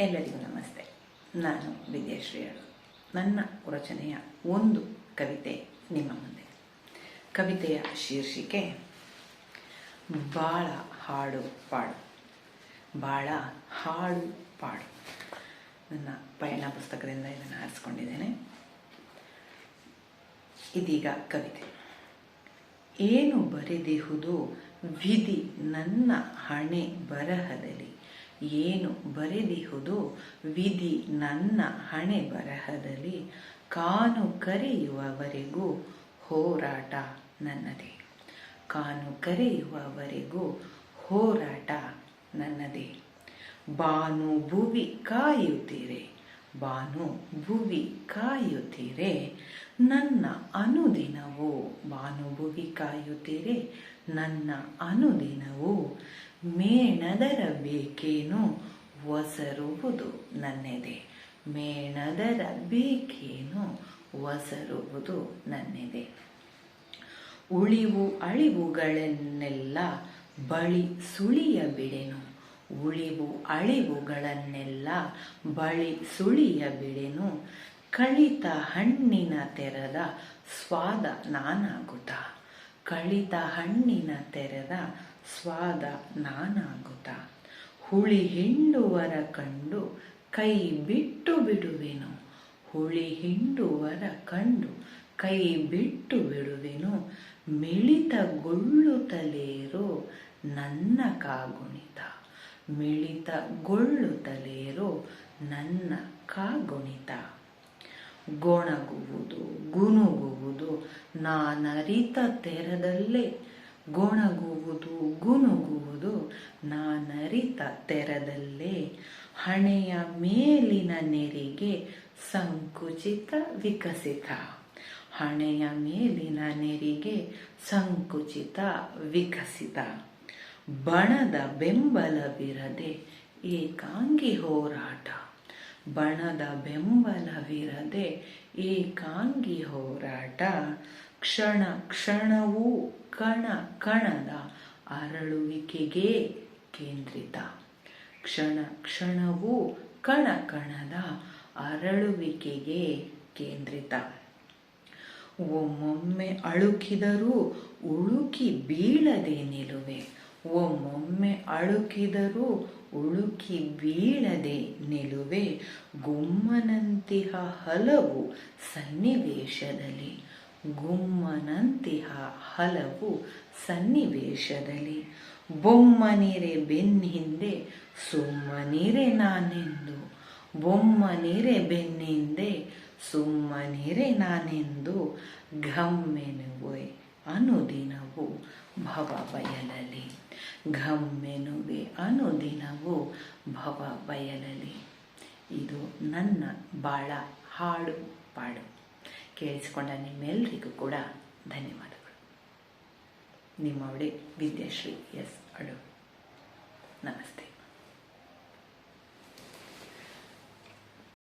ಎಲ್ಲರಿಗೂ ನಮಸ್ತೆ. ನಾನು ವಿಜಯಶ್ರೀಯರು ನನ್ನ ರಚನೆಯ ಒಂದು ಕವಿತೆ ನಿಮ್ಮ ಮುಂದೆ. ಕವಿತೆಯ ಶೀರ್ಷಿಕೆ, ಬಾಳ ಹಾಡು ಪಾಡು. ಬಾಳ ಹಾಡು ಪಾಡು. ನನ್ನ ಪಯಣ ಪುಸ್ತಕದಿಂದ ಇದನ್ನು ಆರಿಸ್ಕೊಂಡಿದ್ದೇನೆ ಇದೀಗ ಕವಿತೆ. ಏನು ಬರೆದಿಹುದು ವಿಧಿ ನನ್ನ ಹಣೆ ಬರಹದಲ್ಲಿ. ಏನು ಬರೆದಿಹುದು? ವಿಧಿ ನನ್ನ ಹಣೆ ಬರಹದಲ್ಲಿ ಕಾನು ಕರೆಯುವವರೆಗೂ ಹೋರಾಟ ನನ್ನದೇ. ಕಾನು ಕರೆಯುವವರೆಗೂ ಹೋರಾಟ ನನ್ನದೇ. ಬಾನು ಭುವಿ ಕಾಯುತ್ತೀರೆ? ಬಾನು ಭುವಿ ಕಾಯುತ್ತೀರೆ? ನನ್ನ ಅನುದಿನವು ಬಾನು ಭುವಿ ಕಾಯುತ್ತೀರೆ? ನನ್ನ ಅನುದಿನವು ಮೇಣದರ ಬೇಕೇನು? ಒಸರುವುದು ನನ್ನೆದೆ. ಮೇಣದರ ಬೇಕೇನು? ಒಸರುವುದು ನನ್ನೆದೆ. ಉಳಿವು ಅಳಿವುಗಳನ್ನೆಲ್ಲ ಬಳಿ ಸುಳಿಯ ಬಿಡೆನು ಉಳಿವು ಅಳಿವುಗಳನ್ನೆಲ್ಲ ಬಳಿ ಸುಳಿಯ ಬಿಡೆನು ಕಳಿತ ಹಣ್ಣಿನ ತೆರೆದ ಸ್ವಾದ ನಾನಾಗುತ್ತ. ಕಳಿತ ಹಣ್ಣಿನ ತೆರೆದ ಸ್ವಾದ ನಾನಾಗುತ್ತ? ಹುಳಿ ಹಿಂಡುವರ ಕಂಡು ಕೈ ಬಿಟ್ಟು ಬಿಡುವೆನು? ಹುಳಿ ಹಿಂಡುವರ ಕಂಡು ಕೈ ಬಿಟ್ಟು ಬಿಡುವೆನು? ಮಿಳಿತಗೊಳ್ಳುತ್ತಲೇರೋ ನನ್ನ ಕಾಗುಣಿತ? ಮಿಳಿತಗೊಳ್ಳುತ್ತಲೇರೋ ನನ್ನ ಕಾಗುಣಿತ? ಗೊಣಗುವುದು ಗುನುಗುವುದು ನಾನರಿತ ತೆರದಲ್ಲೇ ಗೊಣಗುವುದು ಗುನುಗುವುದು ನಾನರಿತ ತೆರದಲ್ಲೇ ಹಣೆಯ ಮೇಲಿನ ನೆರಿಗೆ ಸಂಕುಚಿತ ವಿಕಸಿತ. ಹಣೆಯ ಮೇಲಿನ ನೆರಿಗೆ ಸಂಕುಚಿತ ವಿಕಸಿತ. ಬಣದ ಬೆಂಬಲವಿರದೆ ಏಕಾಂಗಿ ಹೋರಾಟ. ಬಣದ ಬೆಂಬಲವಿರದೆ ಏಕಾಂಗಿ ಹೋರಾಟ. ಕ್ಷಣ ಕ್ಷಣವೂ ಕಣ ಕಣದ ಅರಳುವಿಕೆಗೆ ಕೇಂದ್ರಿತ. ಕ್ಷಣ ಕ್ಷಣವೂ ಕಣ ಕಣದ ಅರಳುವಿಕೆಗೆ ಕೇಂದ್ರಿತ. ಒಮ್ಮೊಮ್ಮೆ ಅಳುಕಿದರೂ ಉಳುಕಿ ಬೀಳದೆ ನಿಲುವೆ. ಒಮ್ಮೊಮ್ಮೆ ಅಳುಕಿದರೂ ಉಳುಕಿ ಬೀಳದೆ ನಿಲುವೆ. ಗುಮ್ಮನಂತಿಹ ಹಲವು ಸನ್ನಿವೇಶದಲ್ಲಿ ಗುಮ್ಮನಂತಿಹ ಹಲವು ಸನ್ನಿವೇಶದಲ್ಲಿ. ಬೊಮ್ಮನಿರೆ ಬೆನ್ನಿಂದೆ ಸುಮ್ಮನಿರೆ ನಾನೆಂದು. ಬೊಮ್ಮನಿರೆ ಬೆನ್ನಿಂದೆ ಸುಮ್ಮನಿರೆ ನಾನೆಂದು. ಘಮ್ಮೆನುವೆ ಅನುದಿನವು ಭವ ಬಯಲಲಿ ಘಮ್ಮೆನುವೆ ಅನುದಿನವು ಭವ ಬಯಲಲಿ ಇದು ನನ್ನ ಬಾಳ ಹಾಡು ಪಾಡು. ಕೇಳಿಸಿಕೊಂಡ ನಿಮ್ಮೆಲ್ಲರಿಗೂ ಕೂಡ ಧನ್ಯವಾದಗಳು. ನಿಮ್ಮವಳಿ ವಿದ್ಯಾಶ್ರೀ ಎಸ್ ಅಳು ನಮಸ್ತೆ.